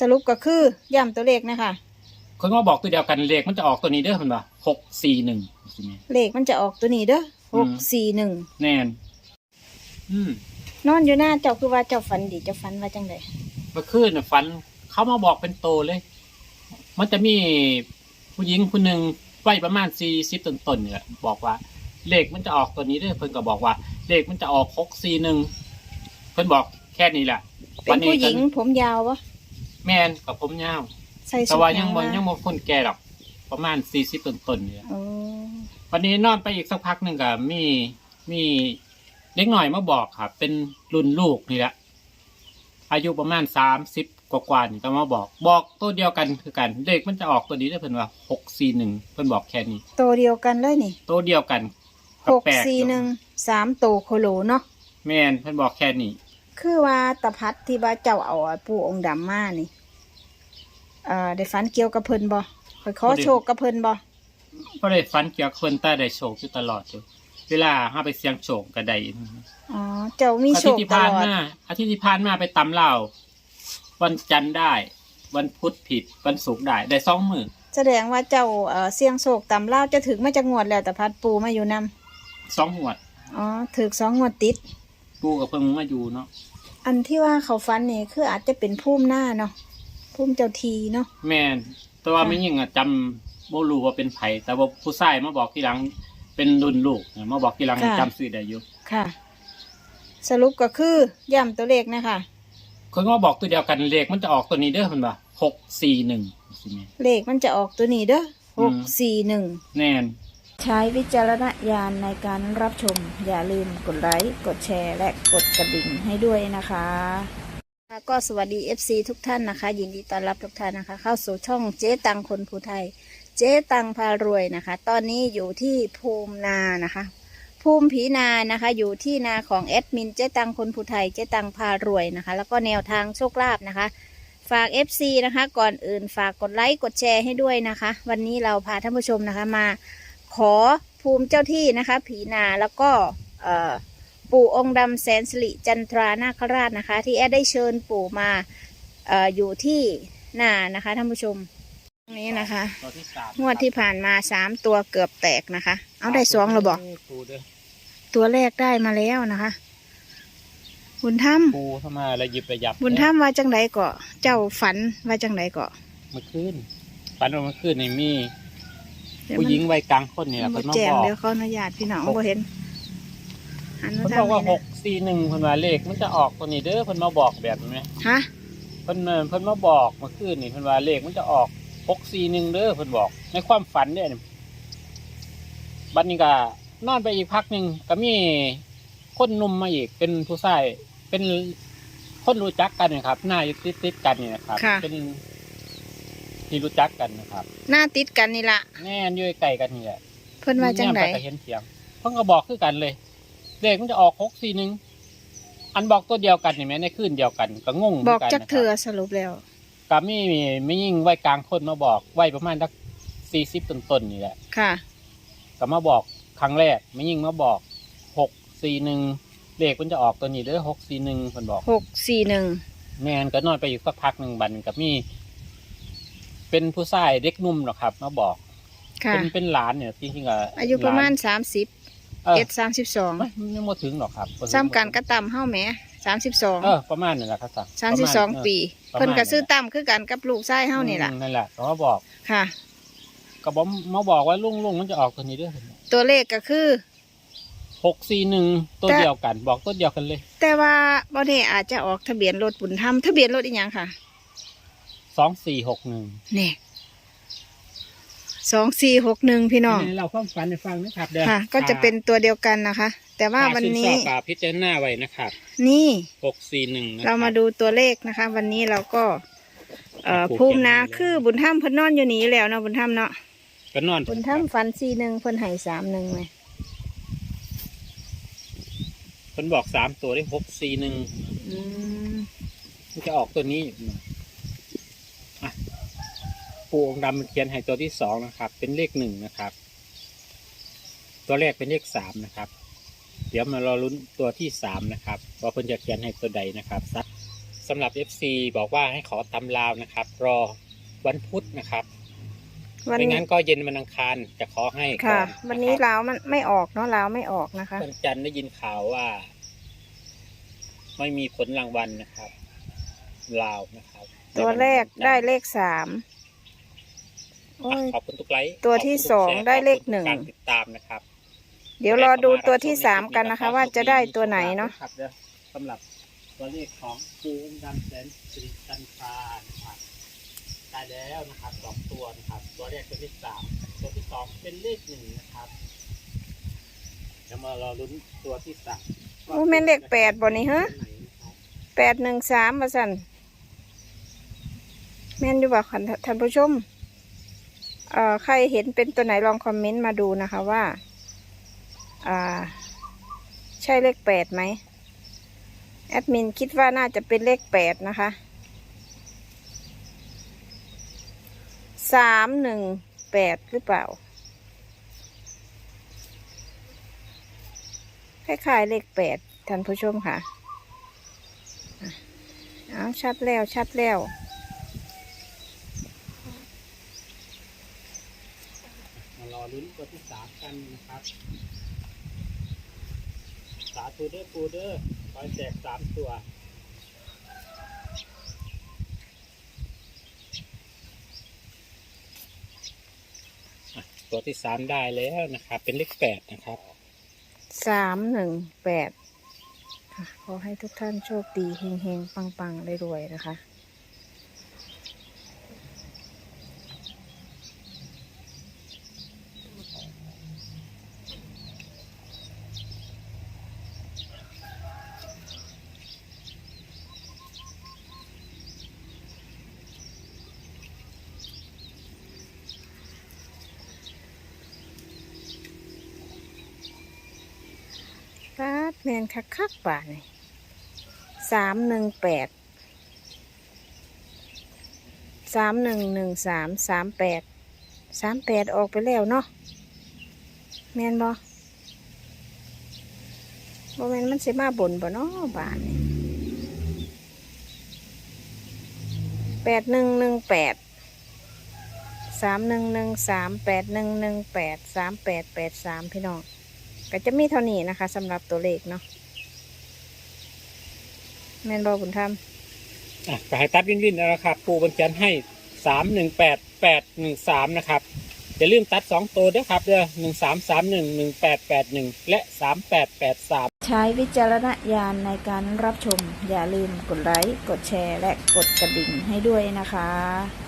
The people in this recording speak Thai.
สรุปก็คือย้ำตัวเลขนะคะคนมาบอกตัวเดียวกันเลขมันจะออกตัวนี้เด้อเพิ่นว่าหกสี่หนึ่งเลขมันจะออกตัวนี้เด้ออืหมกสี่หนึ่งแน่น อืมนอนอยู่หน้าเจ้าคือว่าเจ้าฝันดีเจ้าฝันว่าจังไดเมื่อคืนน่ะฝัน เขามาบอกเป็นโตเลย มันจะมีผู้หญิงคนหนึ่งวัยประมาณสี่สิบต้นๆเนี่ยบอกว่า เลขมันจะออกตัวนี้เด้อเพิ่นก็บอกว่า เลขมันจะออกหกสี่หนึ่งเพิ่นบอกแค่นี้แหละเป็นผู้หญิงผมยาววะ แม่นกับผมยาวใส่ชุแต่ดว่ายังหบ่วะยังบ่คนแก่หรอกประมาณสี่สิบต้นๆเนี่ย โอ้วันนี้นอนไปอีกสักพักหนึ่งก็มีมีเด็กหน่อยมาบอกครับ เป็นรุ่นลูกนี่แหละอายุประมาณสามสิบกว่าๆนี่ก็มาบอก บอกตัวเดียวกันคือกันเลขมันจะออกตัวนี้ได้เพิ่นว่าหกสี่หนึ่งเพิ่นบอกแค่นี้โตวเดียวกันเลยนี่ตัวเดียวกันหกแปลอสี่ยู่หนึ่งสามโตวโคโลเนาะแม่นเพิ่นบอกแค่นี้ คือว่าตะพัดที่ว่าเจ้าเอาปู่องค์ดำมานี่เอ่อได้ฝันเกี่ยวกับเพิ่นบ่คอยขอโชคกับเพิ่นบ่ก็เลยฟันเกี่ยวกับคนใต้ได้โชคอยู่ตลอดอยู่เวลาห้าไปเสียงโชคก็ได้อ๋อเจ้ามีอาโชทิตคย์ที่ตผ่านลอดมาอาทิตย์ที่ผ่านมาไปตำเหล้าวันจันทร์ได้ วันพุธผิดวันศุกร์ได้ได้สองมือแสดงว่าเจ้าเอ่อเสี่ยงโชคตำเล่าวจะถึงมาจากงวดแล้วตะพัดปูมาอยู่นํสองหวดอ๋อถึกสองงวดติด ปูกับเพิ่งมาอยู่เนาะอันที่ว่าเขาฟันนี่คืออาจจะเป็นพุ่มหน้าเนาะพุ่มเจ้าทีเนาะแม่นแต่ว่าค่ะไม่ยิ่งอะจำบ่รู้ว่าเป็นไผแต่ว่าผู้ชายมาบอกทีหลังเป็นรุ่นลูกเนี่ยมาบอกทีหลังจำสื่อได้อยู่ค่ะ สรุปก็คือย้ำตัวเลขนะคะคนมาบอกตัวเดียวกันเลขมันจะออกตัวนี้เด้อเพิ่นว่าหกสี่หนึ่งเลขมันจะออกตัวนี้เด้ออืหมกสี่หนึ่งแน่น ใช้วิจารณญาณในการรับชม อย่าลืมกดไลค์ กดแชร์ และกดกระดิ่งให้ด้วยนะคะก็สวัสดี FC ทุกท่านนะคะ ยินดีต้อนรับทุกท่านนะคะ เข้าสู่ช่องเจ๊ตังคนภูไทย เจ๊ตังพารวยนะคะ ตอนนี้อยู่ที่ภูมินานะคะ ภูมิผีนานะคะ อยู่ที่นาของแอดมินเจ๊ตังคนภูไทย เจ๊ตังพารวยนะคะ แล้วก็แนวทางโชคลาภนะคะฝาก FC นะคะ ก่อนอื่นฝากกดไลค์ กดแชร์ให้ด้วยนะคะ วันนี้เราพาท่านผู้ชมนะคะมา ขอภูมิเจ้าที่นะคะ ผีนาแล้วก็เอ่อปู่องค์ดำแสนสิริจันทรานาคราชนะคะ ที่แอดได้เชิญปู่มาเอ่ออยู่ที่นานะคะท่านผู้ชมตรงนี้นะคะตัวที่สามงวดที่ผ่านมาสามตัวเกือบแตกนะคะ เอาได้สองหรือบอกปูเด้อตัวแรกได้มาแล้วนะคะบุญธรรมปูเข้ามาแล้วหยิบระยับบุญธรรมว่าจังไดเกาะเจ้าฝันว่าจังไดเกาะเมื่อคืนฝันว่าเมื่อคืนนี่มีเดี๋ยว ผู้มันหญิงวัยกลางคนเนี่ยบ่เพิ่นมาแจ้งบอก เดี๋ยวเขาอนุญาตพี่น้องหกบ่เห็นหันมาเพิ่นทาบงอกว่านี้หนะกสี่หนึ่งเพิ่นว่าเลขมันจะออกตัวนี้เด้อเพิ่นมาบอกแบบนี้ฮะเพิ่นเอ่อเพิ่นมาบอกเมื่อคืนนี่เพิ่นว่าเลขมันจะออกหกสี่หนึ่งเด้อเพิ่นบอก ในความฝันเนี่ยบัดนี้ก็นอนไปอีกพักหนึ่งก็มีคนหนุ่มมาอีกเป็นผู้ชายเป็นคนรู้จักกันนะครับหน้าอยู่ติดติดๆกันนี่นะครับเป็น ที่รู้จักกันนะครับหน้าติดกันนี่ละแน่นอยู่ใกล้กันนี่แหละเพิ่นว่าจังไดแนมปก็เห็นเสียงเพิ่นก็บอกคือกันเลยเลขมันจะออกหกสี่หนึ่งอันบอกตัวเดียวกันนี่แหมในคืนเดียวกันก็งงบอกหมืนนจักนะครับเถือสรุปแล้วกับมีไม่ยิ่งวัยกลางคนมาบอกวัยประมาณสักสี่สิบต้นๆนี่แหละค่ะก็มาบอกครั้งแรกไม่ยิ่งมาบอกหกสี่หนึ่งเลขมันจะออกตัวนี้เด้อหกสี่หนึ่งคนบอกหกสี่หนึ่งแมนก็นอนไปอีกสักพักหนึ่งบัดนกับมี เป็นผู้ชายเด็กหนุ่มหรอกครับ มาบอก ค่ะ เป็นเป็นหลานเนี่ยจริงๆอะอายุประมาณหลสามสิบนเออเอ็ดสามสิบสองไม่ไม่มาถึงหรอกครับบ่ถึงซ้ำกันก็ต่ำเฮ้าแหมสามสิบสองเออประมาณนั่นแหละครับสามสิบสองประณปีประมาณเพิ่นก็ซื้อต่ำคือกันกับลูกชายเฮ้านี่แหละอืมนั่นแหละเขามาบอกค่ะก็บอกมาบอกว่าลุงลุงมันจะออกตัวนี้เด้วยตัวเลขก็คือหกสี่หนึ่งตัวแต่เดียวกัน บอกตัวเดียวกันเลย แต่ว่าบ่แน่อาจจะออกทะเบียนรถบุญธรรมทะเบียนรถอีกอย่างค่ะ สองสี่หกหนึ่งนี่สองสี่หกหนึ่งพี่น้องเราความฝันให้ฟังนะครับเด้อค่ะ ก็จะเป็นตัวเดียวกันนะคะ แต่ว่าวันนี้ถ้าชื่ชอบกับพิจารณาไว้นะครับ นี่หกสี่หนึ่งเรามาดูตัวเลขนะคะ วันนี้เราก็ เอ่อผูกภูมินาเขียนไว้เลยคือบุญธรรมเพิ่นนอนอยู่นี่อยู่แล้วเนาะบุญธรรมเนาะก็นอนบุญธรรมฟันสี่หนึ่งเพิ่นให้สามหนึ่งไหมเพิ่นบอกสามตัวได้หกสี่หนึ่งอืมมันจะออกตัวนี้อะ ปูองค์ดำมันเขียนให้ตัวที่สองนะครับ เป็นเลขหนึ่งนะครับ ตัวแรกเป็นเลขสามนะครับ เดี๋ยวมารอลุ้นตัวที่สามนะครับว่าเพิ่นจะเขียนให้ตัวใดนะครับสักสำหรับ FC บอกว่าให้ขอตำลาวนะครับ รอวันพุธนะครับวันไม่นี้งั้นก็เย็นวันอังคารจะขอให้ก่ค่ะอนะวันนี้ครับลาวมันไม่ออกเนาะลาวไม่ออกนะคะ วันจันทร์ได้ยินข่าวว่า ไม่มีผลรางวัลนะครับลาวนะครับตัวแรกในนได้จันทร์เลขสาม โอ้อะยขอบคุณทุกไลค์ตัวที่ขบคุณทุกสองแชร์ได้เลขขอบคุณทุกหนึ่ง การติดตามนะครับเดี๋ยวรอดูตัวที่สามกันนะคะ ว่าจะได้ตัวไหนเนาะครับเดี๋ยวสำหรับตัวเลขของปูองค์ดำแสนสิริจันทรานะครับได้แล้วนะครับสองตัวนะครับ ตัวแรกเป็นเลขสามตัวที่สองเป็นเลขหนึ่งนะครับเดี๋ยวมารอลุ้นตัวที่สามโอ้แม่นเลขแปดบ่นี่ฮะตัวไหนนะครับแปดหนึ่งสามมาสั่นแม่นอยู่บ่คันท่านผู้ชม เอ่อใครเห็นเป็นตัวไหนลองคอมเมนต์มาดูนะคะว่า อ่า ใช่เลขแปดไหมแอดมินคิดว่าน่าจะเป็นเลขแปดนะคะสามหนึ่งแปดหรือเปล่าคล้ายๆเลขแปดท่านผู้ชมค่ะอะเอาชัดแล้วชัดแล้ว มารอ ลุ้นตัวที่สามกันนะครับ สาธุเด้อปูเด้อคอยแจกสามตัวตัวที่สามได้แล้วนะครับ เป็นเลขแปดนะครับสามหนึ่งแปดขอให้ทุกท่านโชคดีเฮงๆ ปังๆรวยๆนะคะ แมนคักคักๆป่านี่สามหนึ่งแปดสามหนึ่งหนึ่งสามสามแปดสามแปดออกไปแล้วเนาะแมนบ่บ่แมนมันสิมาบนบ่เนาะบานนี่แปดหนึ่งหนึ่งแปดสามหนึ่งหนึ่งสามแปดหนึ่งหนึ่งแปดสามแปดแปดสามพี่น้อง ก็จะมีเท่านี้นะคะสำหรับตัวเลขเนาะแม่นบอบุญธรรมอะก็ให้ตัดวินวินแล้วนะครับ ปูบนจันทร์ให้สามหนึ่งแปดแปดหนึ่งสามนะครับอย่าลืมตัดสองตัวด้วยครับเด้อหนึ่งสามสามหนึ่งหนึ่งแปดแปดหนึ่งและสามแปดแปดสาม ใช้วิจารณญาณในการรับชม อย่าลืมกดไลค์กดแชร์ และกดกระดิ่งให้ด้วยนะคะ